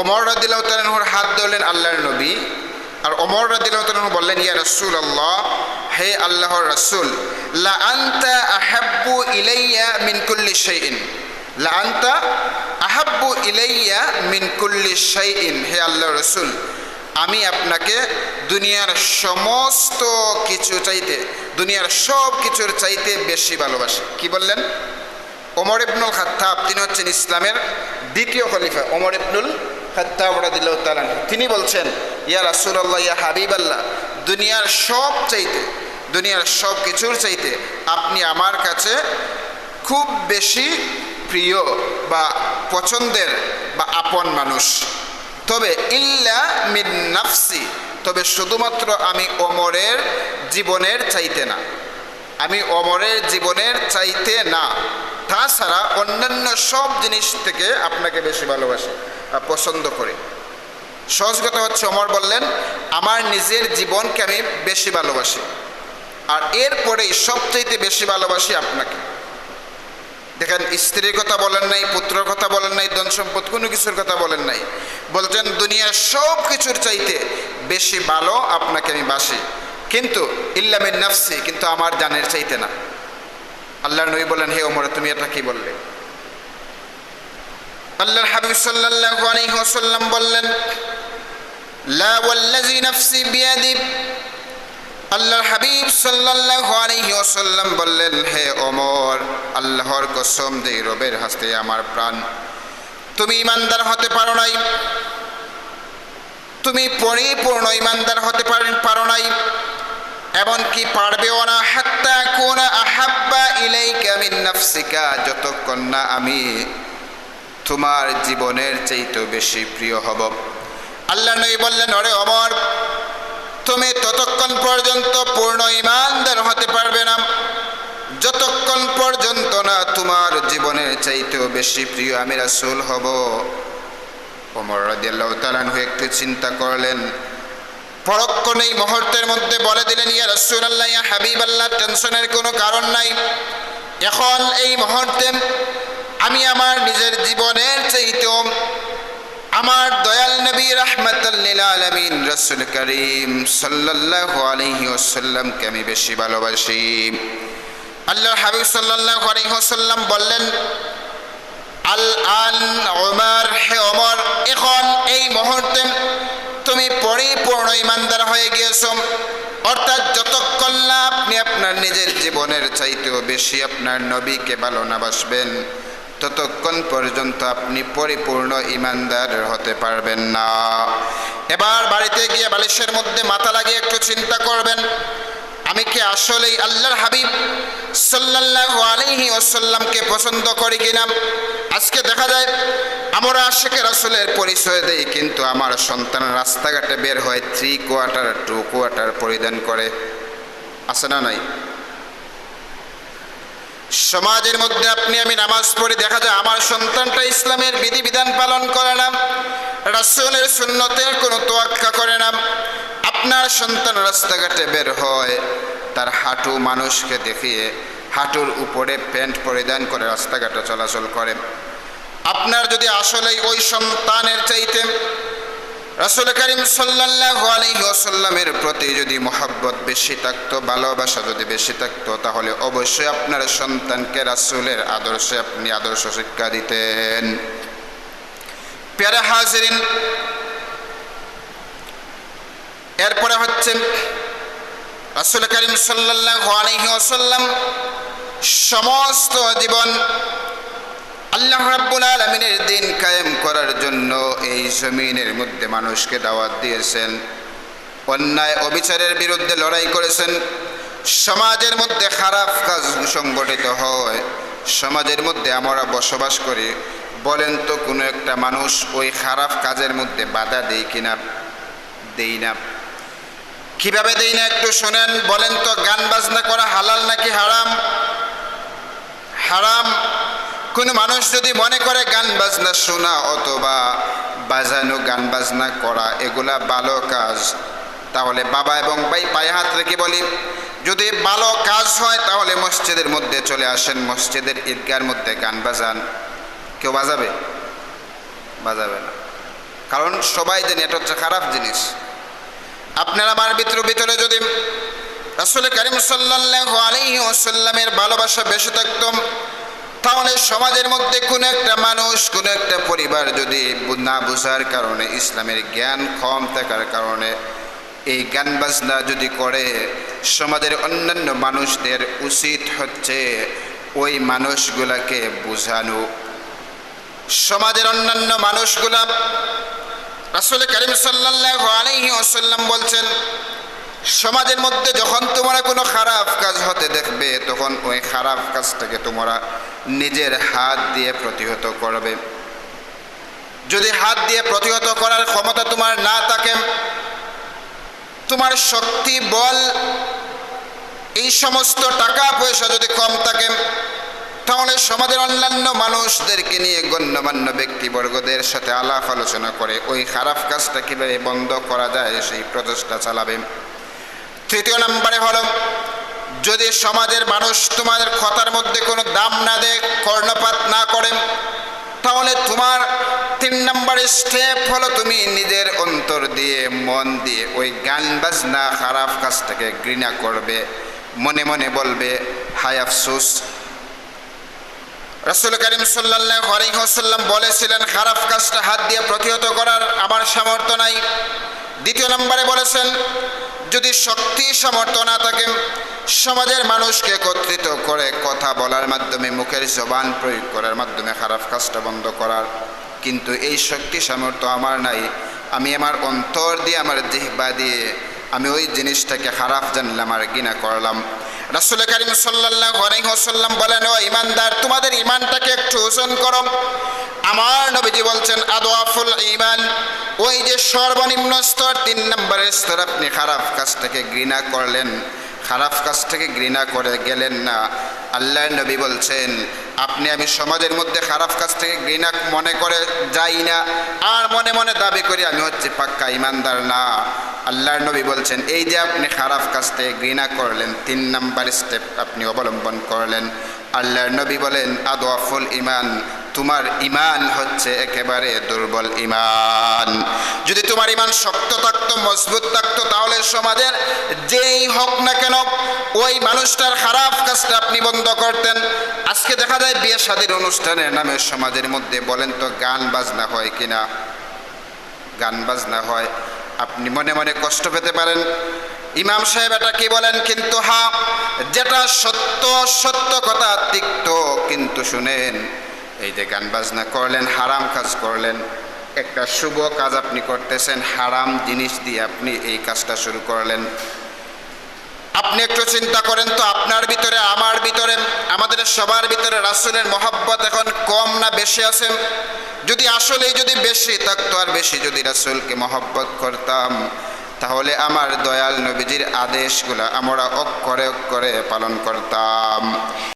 ওমর রাদিল্লাহ হাত ধরলেন আল্লাহর নবী। আর ওমর রাদিল্লাহ তালাহু বললেন, ইয়া রসুল আল্লাহ হে আল্লাহর রসুল আহাব্বু হে আল্লাহর রসুল, আমি আপনাকে দুনিয়ার সমস্ত কিছু চাইতে, দুনিয়ার সব কিছুর চাইতে বেশি ভালোবাসি। কি বললেন? ওমর ইবনুল খাত্তাব, তিনি হচ্ছেন ইসলামের দ্বিতীয় খলিফা, ওমর ইবনুল খাত্তাব রাদিল্লাহ তালান তিনি বলছেন, ইয়া রাসুল্লাহ ইয়া হাবিব আল্লাহ দুনিয়ার সব চাইতে দুনিয়ার সব কিছুর চাইতে আপনি আমার কাছে খুব বেশি প্রিয় বা পছন্দের বা আপন মানুষ। তবে ইল্লা মিন নাফসি, তবে শুধুমাত্র আমি অমরের জীবনের চাইতে না। আমি অমরের জীবনের চাইতে না। তাছাড়া অন্যান্য সব জিনিস থেকে আপনাকে বেশি ভালোবাসি। পছন্দ করে। সহজ কথা হচ্ছে অমর বললেন, আমার নিজের জীবনকে আমি বেশি ভালোবাসি। আর এরপরেই সবচাইতে বেশি ভালোবাসি আপনাকে। দেখেন, স্ত্রীর কথা বলেন নাই, পুত্রের কথা বলেন নাই, ধন সম্পদ, কোনো কিছুর কথা বলেন নাই। বলছেন, দুনিয়ার সব কিছুর চাইতে বেশি ভালো আপনাকে আমি বাসি। কিন্তু ইল্লামের নাফসি, কিন্তু আমার জানের চাইতে না। আল্লাহর নবী বলেন হে ওমর, তুমি এটা কি বললে? আল্লাহর হাবিব সাল্লাল্লাহু আলাইহি ওয়াসাল্লাম বললেন, লা ওয়াল্লাযী নাফসি বিয়াদি আল্লাহর হাবিব সাল্লাল্লাহু আলাইহি ওয়াসাল্লাম বললেন, হে ওমর, আল্লাহর কসম যে রবের হাতে আমার প্রাণ, তুমি ইমানদার হতে পারো নাই। তুমি পরিপূর্ণ ইমানদার হতে পারো নাই। এমনকি পারবেও না। হাত্তা কোন আহাব্বা ইলাইকা মিন নাফসিকা, যতক্ষণ না আমি তোমার জীবনের চাইতে বেশি প্রিয় হব। আল্লাহ নবী বললেন অরে অমর, তুমি ততক্ষণ পর্যন্ত পূর্ণ ইমানদার হতে পারবে না। যতক্ষণ পর্যন্ত না তোমার জীবনের চাইতেও বেশি প্রিয় আমি রাসূল হব। ওমর রাদিয়াল্লাহু তাআলা একটু চিন্তা করলেন। পরক্ষণ এই মুহূর্তের মধ্যে বলে দিলেন, ইয়া রাসুল আল্লাহ ইয়া হাবিবাল্লাহ, টেনশনের কোনো কারণ নাই। এখন এই মুহূর্তে আমি আমার নিজের জীবনের চাইতেও আমার দয়াল নবী রাহমাতাল্লিল আলামিন রাসূল করিম সাল্লাল্লাহু আলাইহি ওয়াসাল্লামকে আমি বেশি ভালোবাসি। আল্লাহ হাবিব সাল্লাল্লাহু আলাইহি ওয়াসাল্লাম বললেন, আল আন ওমর হে ওমর, এখন এই মুহূর্তে তুমি পরিপূর্ণ ইমানদার হয়ে গিয়েছ। অর্থাৎ যতক্ষণ না আপনি আপনার নিজের জীবনের চাইতেও বেশি আপনার নবীকে ভালো না বাসবেন ততক্ষণ পর্যন্ত আপনি পরিপূর্ণ ইমানদার হতে পারবেন না। এবার বাড়িতে গিয়ে বালিশের মধ্যে মাথা লাগিয়ে একটু চিন্তা করবেন, আমি কি আসলেই আল্লাহর হাবিব সাল্লাল্লাহু আলাইহি ওয়াসাল্লামকে পছন্দ করি কিনা? আজকে দেখা যায়, আমরা আশেখের রাসূলের পরিচয় দেই, কিন্তু আমার সন্তান রাস্তাঘাটে বের হয় থ্রি কোয়ার্টার টু কোয়ার্টার পরিধান করে। আছে না নাই? সমাজের মধ্যে আপনি আমি নামাজ পড়ি দেখা যায় আমার সন্তানটা ইসলামের বিধিবিধান পালন করে না, রাসূলের সুন্নতের কোনো তোয়াক্কা করে না। আপনার সন্তান রাস্তাঘাটে বের হয়, তার হাঁটু মানুষকে দেখিয়ে হাঁটুর উপরে প্যান্ট পরিধান করে রাস্তাঘাটে চলাচল করে। আপনার যদি আসলেই ওই সন্তানের চাইতে রাসুল করিম সাল্লাল্লাহু আলাইহি ওয়াসাল্লামের প্রতি যদি মোহাব্বত বেশি থাকতো, ভালোবাসা যদি বেশি থাকতো, তাহলে অবশ্যই আপনার সন্তানকে রাসুলের আদর্শে আপনি আদর্শ শিক্ষা দিতেন। প্যারা হাজরিন, এরপরে হচ্ছে রাসুল করিম সাল্লাল্লাহু আলাইহি ওয়াসাল্লাম সমস্ত জীবন আল্লাহ রাব্বুল আলমিনের দিন কায়েম করার জন্য এই জমিনের মধ্যে মানুষকে দাওয়াত দিয়েছেন। অন্যায়, অবিচারের বিরুদ্ধে লড়াই করেছেন। সমাজের মধ্যে খারাপ কাজ সংগঠিত হয়। সমাজের মধ্যে আমরা বসবাস করি। বলেন তো, কোনো একটা মানুষ ওই খারাপ কাজের মধ্যে বাধা দেই কিনা? দেই না। কীভাবে দেই না একটু শোনেন। বলেন তো, গান বাজনা করা হালাল নাকি হারাম? হারাম। কোনো মানুষ যদি মনে করে গান বাজনা শোনা অথবা বাজানো গান বাজনা করা, এগুলা ভালো কাজ। তাহলে বাবা এবং ভাই পায়ে হাত রেখে বলি, যদি ভালো কাজ হয় তাহলে মসজিদের মধ্যে চলে আসেন, মসজিদের ঈদগার মধ্যে গান বাজান। কেউ বাজাবে? বাজাবে না। কারণ সবাই জানি এটা হচ্ছে খারাপ জিনিস। আপনার আমার ভিতরে ভিতরে যদি রাসুল করিম সাল্লাহ আলহি ওসাল্লামের ভালোবাসা বেশি থাকতাম তাহলে সমাজের মধ্যে কোনো একটা মানুষ, কোনো একটা পরিবার যদি না বোঝার কারণে, ইসলামের জ্ঞান কম থাকার কারণে এই গান বাজনা যদি করে, সমাজের অন্যান্য মানুষদের উচিত হচ্ছে ওই মানুষগুলাকে বোঝানো। সমাজের অন্যান্য মানুষগুলা, রাসুল করিম সাল্লাহ আলহি বলছেন, সমাজের মধ্যে যখন তোমরা কোনো খারাপ কাজ হতে দেখবে, তখন ওই খারাপ কাজটাকে তোমরা নিজের হাত দিয়ে প্রতিহত করবে। যদি হাত দিয়ে প্রতিহত করার ক্ষমতা তোমার না থাকে, তোমার শক্তি, বল, এই সমস্ত টাকা পয়সা যদি কম থাকে, তাহলে সমাজের অন্যান্য মানুষদেরকে নিয়ে গণ্যমান্য ব্যক্তিবর্গদের সাথে আলাপ আলোচনা করে ওই খারাপ কাজটা কীভাবে বন্ধ করা যায়, সেই প্রচেষ্টা চালাবে। তৃতীয় নম্বরে হলো যদি সমাজের মানুষ তোমাদের কথার মধ্যে কোনো দাম না দেয়, কর্ণপাত না করে, তাহলে তোমার তিন নম্বর স্টেপ হলো তুমি নিজের অন্তর দিয়ে, মন দিয়ে ওই গান বাজনা খারাপ কাজটাকে ঘৃণা করবে, মনে মনে বলবে হাই আফসুস। রসুল করিম সাল্লাহ আলহিহসাল্লাম বলেছিলেন, খারাপ কাজটা হাত দিয়ে প্রতিহত করার আমার সামর্থ্য নাই। দ্বিতীয় নম্বরে বলেছেন যদি শক্তি সামর্থ্য না থাকে, সমাজের মানুষকে একত্রিত করে কথা বলার মাধ্যমে, মুখের জবান প্রয়োগ করার মাধ্যমে, খারাপ কাজটা বন্ধ করার। কিন্তু এই শক্তি সামর্থ্য আমার নাই। আমি আমার অন্তর দিয়ে, আমার জিহ্বা দিয়ে, আমি ওই জিনিসটাকে খারাপ জানলাম আর গিনা করলাম। রাসুল করিম সাল্লাহ বলেন, ও ইমানদার তোমাদের ইমানটাকে একটু ওজন করো। আমার নবীজি বলছেন আদোয়াফুল ইমান ওই যে সর্বনিম্ন স্তর, তিন নম্বরের স্তর আপনি খারাপ কাজ থেকে ঘৃণা করলেন। খারাপ কাজ থেকে ঘৃণা করে গেলেন না। আল্লাহ নবী বলছেন, আপনি আমি সমাজের মধ্যে খারাপ কাজ থেকে ঘৃণা মনে করে যাই না। আর মনে মনে দাবি করি, আমি হচ্ছে পাক্কা ইমানদার না। আল্লাহর নবী বলছেন, এই যে আপনি খারাপ কাজ থেকে ঘৃণা করলেন, তিন নাম্বার স্টেপ আপনি অবলম্বন করলেন। আল্লাহর নবী বলেন আদোয়াফুল ইমান তোমার ইমান হচ্ছে একেবারে দুর্বল ইমান যদি তোমার ইমান শক্ত থাকতো, মজবুত থাকতো, তাহলে সমাজের যেই হোক না কেন ওই মানুষটার খারাপ কাজটা আপনি বন্ধ করতেন। আজকে দেখা যায় বিয়ে শাদীর অনুষ্ঠানের নামে সমাজের মধ্যে বলেন তো, গান বাজনা হয় কিনা গান বাজনা হয়। আপনি মনে মনে কষ্ট পেতে পারেন। ইমাম সাহেব এটা কি বলেন? কিন্তু হা, যেটা সত্য সত্য কথা তিক্ত, কিন্তু শুনেন এই যে গান বাজনা করলেন, হারাম কাজ করলেন, একটা শুভ কাজ আপনি করতেছেন, হারাম জিনিস দিয়ে আপনি এই কাজটা শুরু করলেন। আপনি একটু চিন্তা করেন তো, আপনার ভিতরে, আমার ভিতরে, আমাদের সবার ভিতরে রাসুলের মহাব্বত এখন কম না বেশি আছে? যদি আসলেই যদি বেশি থাকতো আর বেশি যদি রাসুলকে মহব্বত করতাম, তাহলে আমার দয়াল নবীজির আদেশগুলো আমরা অক্ষরে অক্ষরে পালন করতাম।